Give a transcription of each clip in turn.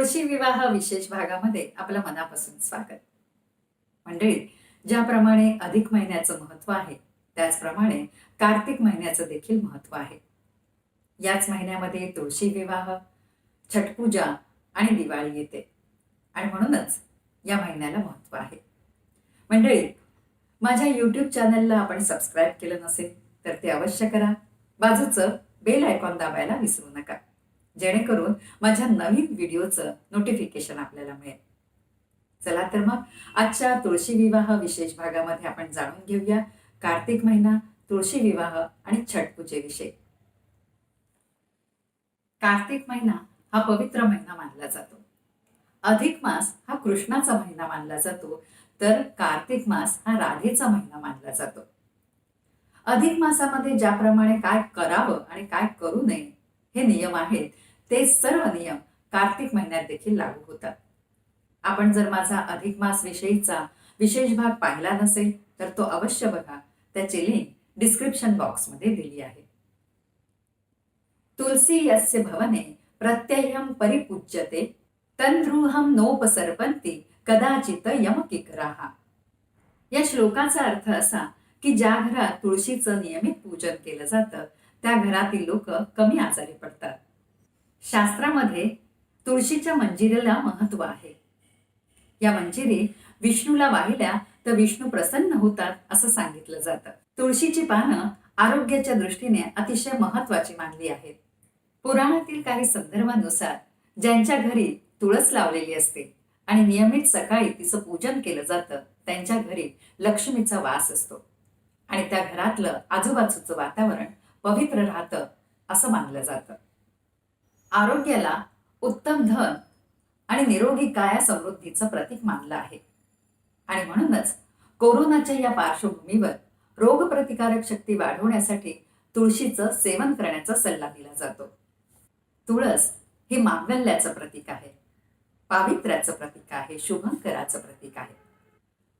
तुळशी विवाह विशेष भागामध्ये आपलं मनापासून स्वागत. मंडळी ज्याप्रमाणे अधिक महिन्याचं महत्त्व आहे त्याचप्रमाणे कार्तिक महिन्याचं देखील महत्त्व आहे. याच महिन्यामध्ये तुळशी विवाह छटपूजा आणि दिवाळी येते. आणि म्हणूनच या महिन्याला महत्त्व आहे. मंडळी माझ्या यूट्यूब चॅनलला आपण सबस्क्राईब केलं नसेल तर ते अवश्य करा. बाजूचं बेल आयकॉन दाबायला विसरू नका. जेणेकरून माझ्या नवीन व्हिडिओचं नोटिफिकेशन आपल्याला मिळेल. चला तर मग आजच्या तुळशी विवाह विशेष भागामध्ये आपण जाणून घेऊया कार्तिक महिना तुळशी विवाह आणि छठ पूजेविषयी. कार्तिक महिना हा पवित्र महिना मानला जातो. अधिक मास हा कृष्णाचा महिना मानला जातो तर कार्तिक मास हा राधेचा महिना मानला जातो. अधिक मासामध्ये ज्याप्रमाणे काय करावं आणि काय करू नये हे नियम आहेत. ते सर्व नियम कार्तिक महिन्यात देखील लागू होतात. आपण जर माझा अधिक मास विषयीचा विशेष भाग पाहिला नसेल तर तो अवश्य बघा. त्याची लिंक डिस्क्रिप्शन बॉक्समध्ये दिली आहे. तुलसी यस्य भवने प्रत्ययम परिपूज्यते तंद्रुहम नोपसर्पंती कदाचित यमकिकराहा या श्लोकाचा अर्थ असा की ज्या घरात तुळशीचं नियमित पूजन केलं जातं त्या घरातील लोक कमी आजारी पडतात. शास्त्रामध्ये तुळशीच्या मंजिरीला महत्त्व आहे. या मंजिरी विष्णूला वाहिल्या तर विष्णू प्रसन्न होतात असं सांगितलं जातं. तुळशीची पानं आरोग्याच्या दृष्टीने अतिशय महत्वाची मानली आहेत. पुराणातील काही संदर्भानुसार ज्यांच्या घरी तुळस लावलेली असते आणि नियमित सकाळी तिचं पूजन केलं जातं त्यांच्या घरी लक्ष्मीचा वास असतो. आणि त्या घरातलं आजूबाजूचं वातावरण पवित्र राहतं असं मानलं जातं. आरोग्याला उत्तम धन आणि निरोगी काया समृद्धीचं प्रतीक मानलं आहे. आणि म्हणूनच कोरोनाच्या या पार्श्वभूमीवर रोगप्रतिकारक शक्ती वाढवण्यासाठी तुळशीचं सेवन करण्याचा सल्ला दिला जातो. तुळस हे मांगल्याचं प्रतीक आहे पावित्र्याचं प्रतीक आहे शुभंकराचं प्रतीक आहे.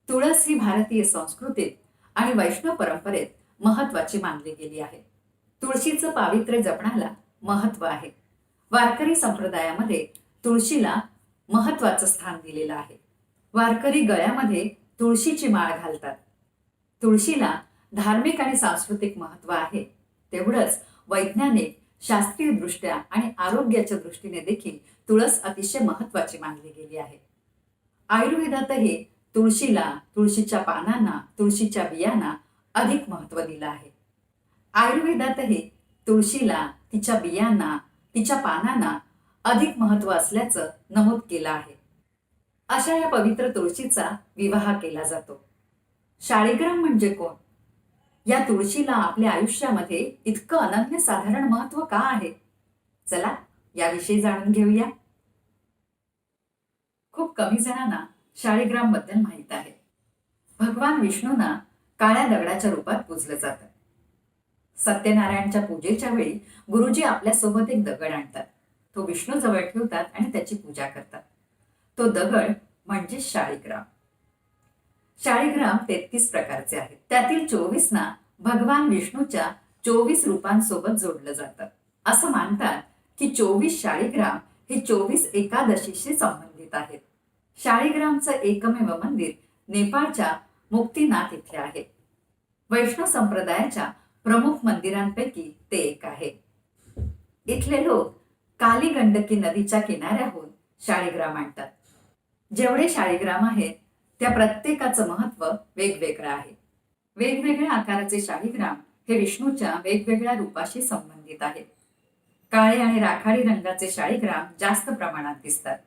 तुळस ही भारतीय संस्कृतीत आणि वैष्णव परंपरेत महत्वाची मानली गेली आहे. तुळशीचं पावित्र्य जपण्याला महत्त्व आहे. वारकरी संप्रदायामध्ये तुळशीला महत्वाचं स्थान दिलेलं आहे. वारकरी गळ्यामध्ये तुळशीची माळ घालतात. तुळशीला धार्मिक आणि सांस्कृतिक महत्त्व आहे. तेवढंच वैज्ञानिक शास्त्रीय दृष्ट्या आणि आरोग्याच्या दृष्टीने देखील तुळस अतिशय महत्वाची मानली गेली आहे. आयुर्वेदातही तुळशीला तुळशीच्या पानांना तुळशीच्या बियांना अधिक महत्त्व दिलं आहे. आयुर्वेदातही तुळशीला तिच्या बियांना तिच्या पानांना अधिक महत्त्व असल्याचं नमूद केलं आहे. अशा या पवित्र तुळशीचा विवाह केला जातो. शाळीग्राम म्हणजे कोण? या तुळशीला आपल्या आयुष्यामध्ये इतकं अनन्य साधारण महत्त्व का आहे? चला याविषयी जाणून घेऊया. खूप कमी जणांना शाळीग्रामबद्दल माहीत आहे. भगवान विष्णूंना काळ्या दगडाच्या रूपात पूजलं जातं. सत्यनारायणच्या पूजेच्या वेळी गुरुजी आपल्यासोबत एक दगड आणतात. तो विष्णू जवळ ठेवतात आणि त्याची पूजा करतात. तो दगड म्हणजे शाळीग्राम. शाळीग्राम तेहतीस प्रकारचे आहेत. त्यातील चोवीस ना भगवान विष्णूच्या चोवीस रूपांसोबत जोडलं जातं. असं मानतात की चोवीस शाळीग्राम हे चोवीस एकादशीशी संबंधित आहेत. शाळीग्रामचं एकमेव मंदिर नेपाळच्या मुक्तीनाथ इथे आहे. वैष्णव संप्रदायाच्या प्रमुख मंदिरांपैकी ते एक आहे. इथले लोक काली गंडकी नदीच्या किनाऱ्याहून शाळीग्राम आणतात. जेवढे शाळीग्राम आहेत त्या प्रत्येकाचं महत्त्व वेगवेगळं आहे. वेगवेगळ्या आकाराचे शाळीग्राम हे विष्णूच्या वेगवेगळ्या रूपाशी संबंधित आहेत. काळे आणि राखाडी रंगाचे शाळीग्राम जास्त प्रमाणात दिसतात.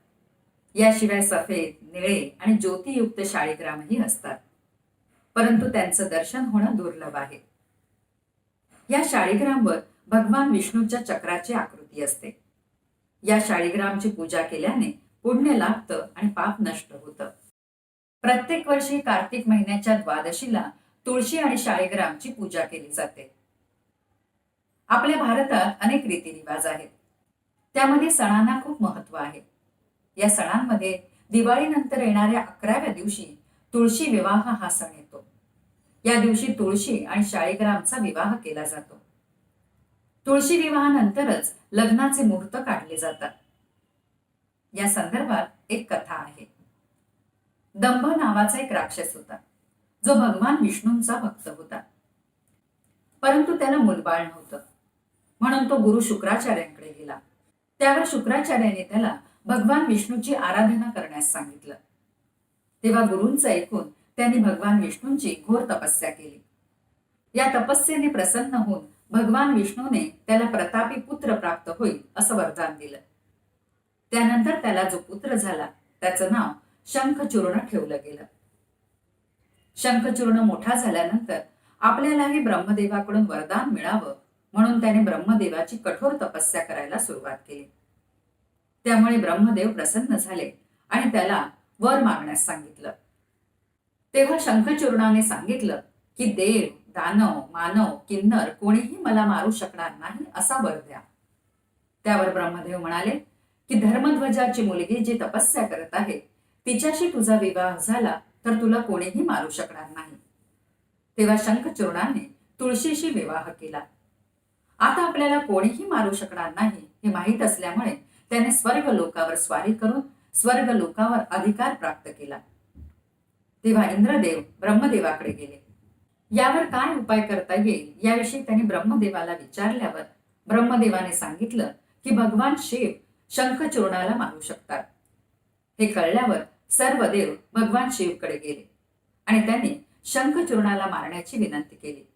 याशिवाय सफेद निळे आणि ज्योतियुक्त शाळीग्रामही असतात. परंतु त्यांचं दर्शन होणं दुर्लभ आहे. या शाळीग्रामवर भगवान विष्णूच्या चक्राची आकृती असते. या शाळीग्रामची पूजा केल्याने पुण्य लाभतं आणि पाप नष्ट होतं. प्रत्येक वर्षी कार्तिक महिन्याच्या द्वादशीला तुळशी आणि शाळीग्रामची पूजा केली जाते. आपल्या भारतात अनेक रीतिरिवाज आहेत. त्यामध्ये सणांना खूप महत्त्व आहे. या सणांमध्ये दिवाळीनंतर येणाऱ्या अकराव्या दिवशी तुळशी विवाह हा सण येतो. या दिवशी तुळशी आणि शाळीग्रामचा विवाह केला जातो. तुळशी विवाहानंतरच लग्नाचे मुहूर्त काढले जातात. या संदर्भात एक कथा आहे. दंभ नावाचा एक राक्षस होता. जो भगवान विष्णूंचा भक्त होता. परंतु त्याला मुलबाळ नव्हतं. म्हणून तो गुरु शुक्राचार्यांकडे गेला. त्यावर शुक्राचार्याने त्याला भगवान विष्णूची आराधना करण्यास सांगितलं. तेव्हा गुरूंचं ऐकून त्यांनी भगवान विष्णूंची घोर तपस्या केली. या तपस्येने प्रसन्न होऊन भगवान विष्णूने त्याला प्रतापी पुत्र प्राप्त होईल असं वरदान दिलं. त्यानंतर त्याला जो पुत्र झाला त्याचं नाव शंखचूर्ण ठेवलं गेलं. शंखचूर्ण मोठा झाल्यानंतर आपल्यालाही ब्रह्मदेवाकडून वरदान मिळावं म्हणून त्याने ब्रह्मदेवाची कठोर तपस्या करायला सुरुवात केली. त्यामुळे ब्रह्मदेव प्रसन्न झाले आणि त्याला वर मागण्यास सांगितलं. तेव्हा शंखचूर्णाने सांगितलं की देव दानव मानव किन्नर कोणीही मला मारू शकणार नाही असा वर द्या. त्यावर ब्रह्मदेव म्हणाले की धर्मध्वजाची मुलगी जी तपस्या करत आहे तिच्याशी तुझा विवाह झाला तर तुला कोणीही मारू शकणार नाही. तेव्हा शंखचूर्णाने तुळशीशी विवाह केला. आता आपल्याला कोणीही मारू शकणार नाही हे माहीत असल्यामुळे त्याने स्वर्ग लोकावर स्वारी करून स्वर्ग लोकावर अधिकार प्राप्त केला. तेव्हा इंद्रदेव ब्रह्मदेवाकडे गेले. यावर काय उपाय करता येईल? याविषयी त्यांनी ब्रह्मदेवाला विचारल्यावर ब्रह्मदेवाने सांगितलं की भगवान शिव शंखचूर्णाला मारू शकतात. हे कळल्यावर सर्व देव भगवान शिवकडे गेले आणि त्यांनी शंखचूर्णाला मारण्याची विनंती केली.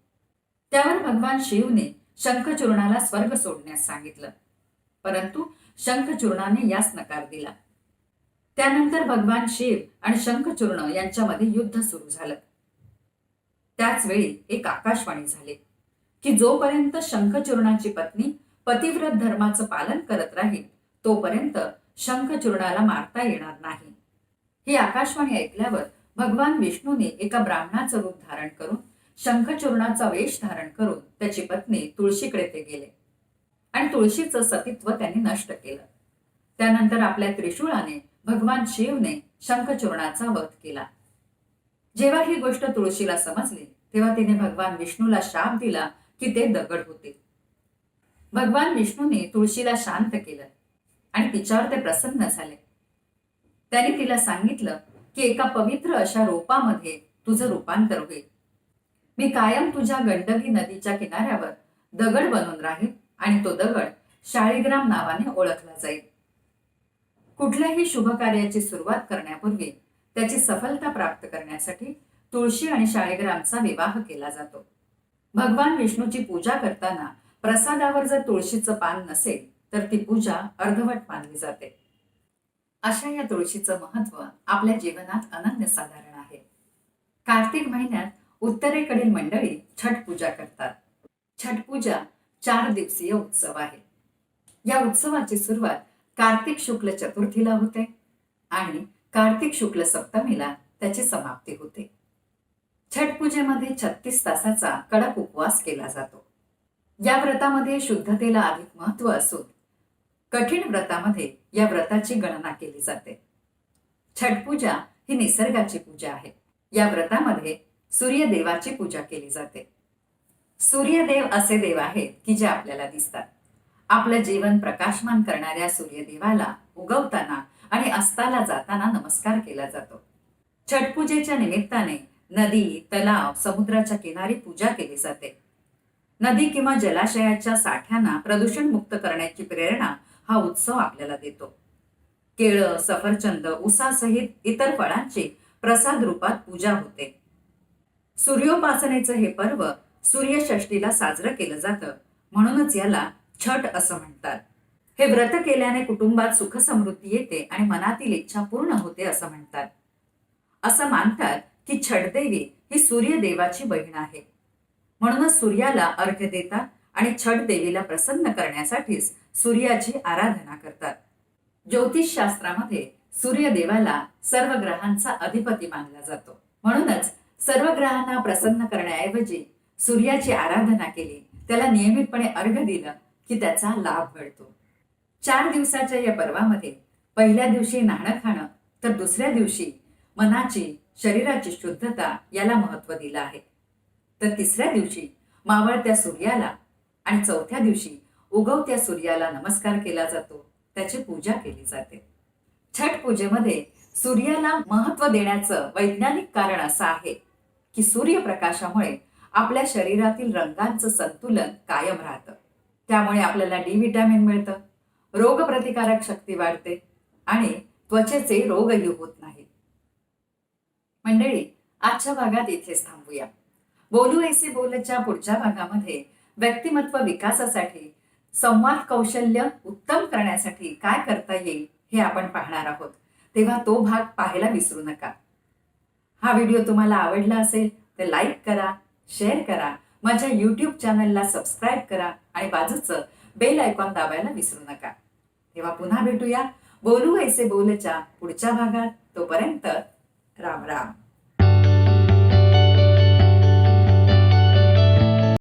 त्यावर भगवान शिवने शंखचूर्णाला स्वर्ग सोडण्यास सांगितलं. परंतु शंखचूर्णाने यास नकार दिला. त्यानंतर भगवान शिव आणि शंखचूर्ण यांच्यामध्ये युद्ध सुरू झालं. त्याच वेळी एक आकाशवाणी झाली की जोपर्यंत शंखचूर्णाची पत्नी पतिव्रत धर्माचं पालन करत राहील तोपर्यंत शंखचूर्णाला मारता येणार नाही. ही आकाशवाणी ऐकल्यावर भगवान विष्णूने एका ब्राह्मणाचं रूप धारण करून शंखचूर्णाचा वेश धारण करून त्याची पत्नी तुळशीकडे ते गेले. आणि तुळशीचं सतीत्व त्यांनी नष्ट केलं. त्यानंतर आपल्या त्रिशूळाने भगवान शिवने शंखचूर्णाचा वध केला. जेव्हा ही गोष्ट तुळशीला समजली तेव्हा तिने भगवान विष्णूला शाप दिला की ते दगड होते. भगवान विष्णूने तुळशीला शांत केलं आणि तिच्यावर ते प्रसन्न झाले. त्याने तिला सांगितलं की एका पवित्र अशा रोपामध्ये तुझं रूपांतर होईल. मी कायम तुझ्या गंडकी नदीच्या किनाऱ्यावर दगड बनून राहील आणि तो दगड शाळीग्राम नावाने ओळखला जाईल. कुठल्याही शुभ कार्याची सुरुवात करण्यापूर्वी त्याची सफलता प्राप्त करण्यासाठी तुळशी आणि शाळेग्रामचा विवाह केला जातो. भगवान विष्णूची पूजा करताना प्रसादावर जर तुळशीचं पान नसेल तर ती पूजा अर्धवट मानली जाते. अशा या तुळशीचं महत्त्व आपल्या जीवनात अनन्यसाधारण आहे. कार्तिक महिन्यात उत्तरेकडील मंडळी छठ पूजा करतात. छठ पूजा चार दिवसीय उत्सव आहे. या उत्सवाची सुरुवात कार्तिक शुक्ल चतुर्थीला होते आणि कार्तिक शुक्ल सप्तमीला त्याची समाप्ती होते. छठ पूजेमध्ये छत्तीस तासाचा कडक उपवास केला जातो. या व्रतामध्ये शुद्धतेला अधिक महत्त्व असून कठीण व्रतामध्ये या व्रताची गणना केली जाते. छठ पूजा ही निसर्गाची पूजा आहे. या व्रतामध्ये सूर्यदेवाची पूजा केली जाते. सूर्यदेव असे देव आहेत की जे आपल्याला दिसतात. आपलं जीवन प्रकाशमान करणाऱ्या सूर्यदेवाला उगवताना आणि अस्ताला जाताना नमस्कार केला जातो. छठ पूजेच्या निमित्ताने नदी तलाव समुद्राच्या किनारी पूजा केली जाते. नदी किंवा जलाशयाच्या साठ्यांना प्रदूषण मुक्त करण्याची प्रेरणा हा उत्सव आपल्याला देतो. केळं सफरचंद उसासहित इतर फळांची प्रसाद रूपात पूजा होते. सूर्योपासनेचं हे पर्व सूर्यषष्टीला साजरं केलं जातं. म्हणूनच याला छठ असं म्हणतात. हे व्रत केल्याने कुटुंबात सुख समृद्धी येते आणि मनातील इच्छा पूर्ण होते असं म्हणतात. असं मानतात की छटदेवी ही सूर्यदेवाची बहीण आहे. म्हणूनच सूर्याला अर्घ्य देतात आणि छट देवीला प्रसन्न करण्यासाठीच सूर्याची आराधना करतात. ज्योतिष शास्त्रामध्ये सूर्यदेवाला सर्व ग्रहांचा अधिपती मानला जातो. म्हणूनच सर्व ग्रहांना प्रसन्न करण्याऐवजी सूर्याची आराधना केली त्याला नियमितपणे अर्घ दिलं की त्याचा लाभ मिळतो. चार दिवसाच्या या पर्वामध्ये पहिल्या दिवशी नाणं खाणं तर दुसऱ्या दिवशी मनाची शरीराची शुद्धता याला महत्त्व दिलं आहे. तर तिसऱ्या दिवशी मावळत्या सूर्याला आणि चौथ्या दिवशी उगवत्या सूर्याला नमस्कार केला जातो. त्याची पूजा केली जाते. छठ पूजेमध्ये सूर्याला महत्त्व देण्याचं वैज्ञानिक कारण असं आहे की सूर्यप्रकाशामुळे आपल्या शरीरातील रंगांचं संतुलन कायम राहतं. त्यामुळे आपल्याला डी व्हिटॅमिन मिळतं. रोगप्रतिकारक शक्ती वाढते आणि त्वचेचे रोगही होत नाहीत मंडळी आजच्या भागात इथेच थांबूया. बोलू ऐसे बोलच्या पुढच्या भागामध्ये व्यक्तिमत्व विकासासाठी संवाद कौशल्य उत्तम करण्यासाठी काय करता येईल हे आपण पाहणार आहोत. तेव्हा तो भाग पाहायला विसरू नका. हा व्हिडिओ तुम्हाला आवडला असेल तर लाईक करा शेअर करा माझ्या यूट्यूब चॅनलला सबस्क्राईब करा आणि बाजूचं बेल आयकॉन दाबायला विसरू नका. तेव्हा पुन्हा भेटूया. बोलू ऐसे बोलच्या पुढच्या भागात. तोपर्यंत राम राम.